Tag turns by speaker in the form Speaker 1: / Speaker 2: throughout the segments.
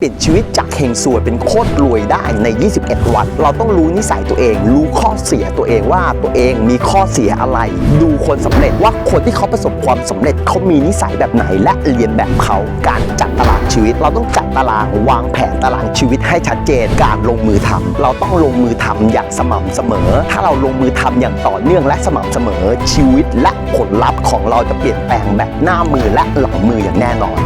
Speaker 1: เปลี่ยนชีวิตจากเฮงซวยเป็นโคตรรวยได้ใน 21 วัน เราต้องรู้นิสัยตัวเอง รู้ข้อเสียตัวเองว่าตัวเองมีข้อเสียอะไร ดูคนสำเร็จว่าคนที่เขาประสบความสำเร็จเขามีนิสัยแบบไหน และเรียนแบบเขาการจัดตารางชีวิต เราต้องจัดตารางวางแผนตารางชีวิตให้ชัดเจนการลงมือทำเราต้องลงมือทำอย่างสม่ำเสมอ ถ้าเราลงมือทำอย่างต่อเนื่องและสม่ำเสมอ ชีวิตและผลลัพธ์ของเราจะเปลี่ยนแปลงแบบหน้ามือและหลังมืออย่างแน่นอน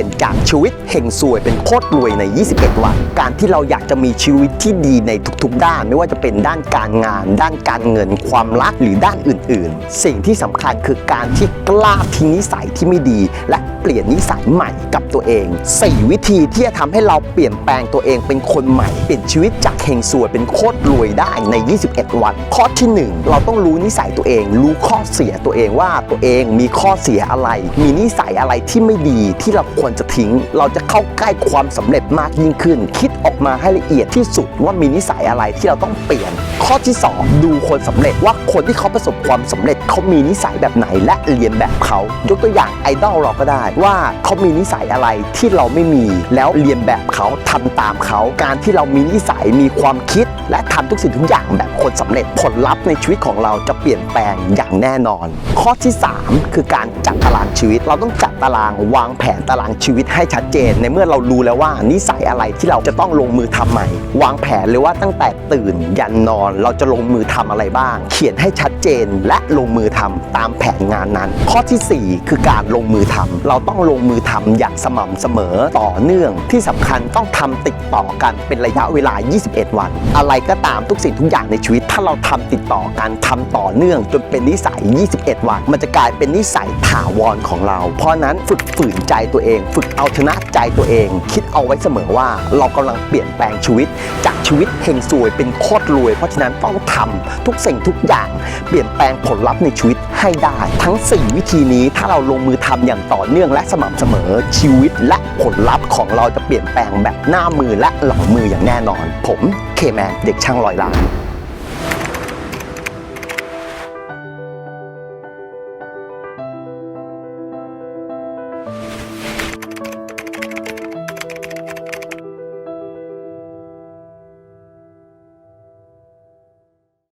Speaker 1: ลี่ยนจากชีวิตเฮงซวยเป็นโคตรรวยใน 21 วัน การที่เราอยากจะมีชีวิตที่ดีในทุกๆ ด้าน ไม่ว่าจะเป็นด้านการงาน ด้านการเงิน ความรักหรือด้านอื่น ๆ สิ่งที่สำคัญคือการที่กล้าทิ้งนิสัยที่ไม่ดี และเปลี่ยนนิสัยใหม่กับตัวเอง 4 วิธีที่จะทำให้เราเปลี่ยนแปลงตัวเองเป็นคนใหม่ เปลี่ยนชีวิตจากเฮงซวยเป็นโคตรรวยได้ใน 21 วัน ข้อที่ 1 เราต้องรู้นิสัยตัวเอง รู้ข้อเสียตัวเองว่าตัวเองมีข้อเสียอะไร มีนิสัยอะไรที่ไม่ดีที่เราควรจะทิ้ง เราจะเข้าใกล้ความสำเร็จมากยิ่งขึ้น คิดออกมาให้ละเอียดที่สุดว่ามีนิสัยอะไรที่เราต้องเปลี่ยน ข้อที่ 2 ดูคนสำเร็จว่าคนที่เขาประสบความสำเร็จเขามีนิสัยแบบไหนและเรียนแบบเขายกตัวอย่างไอดอลเราก็ได้ว่าเขามีนิสัยอะไรที่เราไม่มี แล้วเรียนแบบเขาทำตามเขา การที่เรามีนิสัยมีความคิด และทำทุกสิ่งทุกอย่างแบบคนสำเร็จผลลัพธ์ในชีวิตของเราจะเปลี่ยนแปลงอย่างแน่นอน ข้อที่ 3 คือการจัดตารางชีวิต เราต้องจัดตารางวางแผนตารางชีวิตให้ชัดเจน ในเมื่อเรารู้แล้วว่านิสัยอะไรที่เราจะต้องลงมือทำใหม่ วางแผนเลยว่าตั้งแต่ตื่นยันนอนเราจะลงมือทำอะไรบ้าง เขียนให้ชัดเจนและลงมือทำตามแผนงานนั้น ข้อทีสี่4 คือการลงมือทำเราต้องลงมือทำอย่างสม่ำเสมอต่อเนื่อง ที่สำคัญต้องทำติดต่อกันเป็นระยะเวลา 21 วัน อะไรก็ตามทุกสิ่งทุกอย่างในชีวิต ถ้าเราทำติดต่อกันทำต่อเนื่อง จนเป็นนิสัย 21 วัน มันจะกลายเป็นนิสัยถาวรของเรา เพราะนั้นฝึกฝืนใจตัวเองฝึกเอาชนะใจตัวเอง คิดเอาไว้เสมอว่าเรากำลังเปลี่ยนแปลงชีวิต จากชีวิตเฮงซวยเป็นโคตรรวย เพราะฉะนั้นต้องทำทุกสิ่งทุกอย่าง เปลี่ยนแปลงผลลัพธ์ในชีวิตให้ได้ ทั้ง 4 วิธีนี้ถ้าเราลงมือทำอย่างต่อเนื่องและสม่ำเสมอชีวิตและผลลัพธ์ของเราจะเปลี่ยนแปลงแบบหน้ามือและหลังมืออย่างแน่นอน ผมเคแมนเด็กช่างลอยล้าน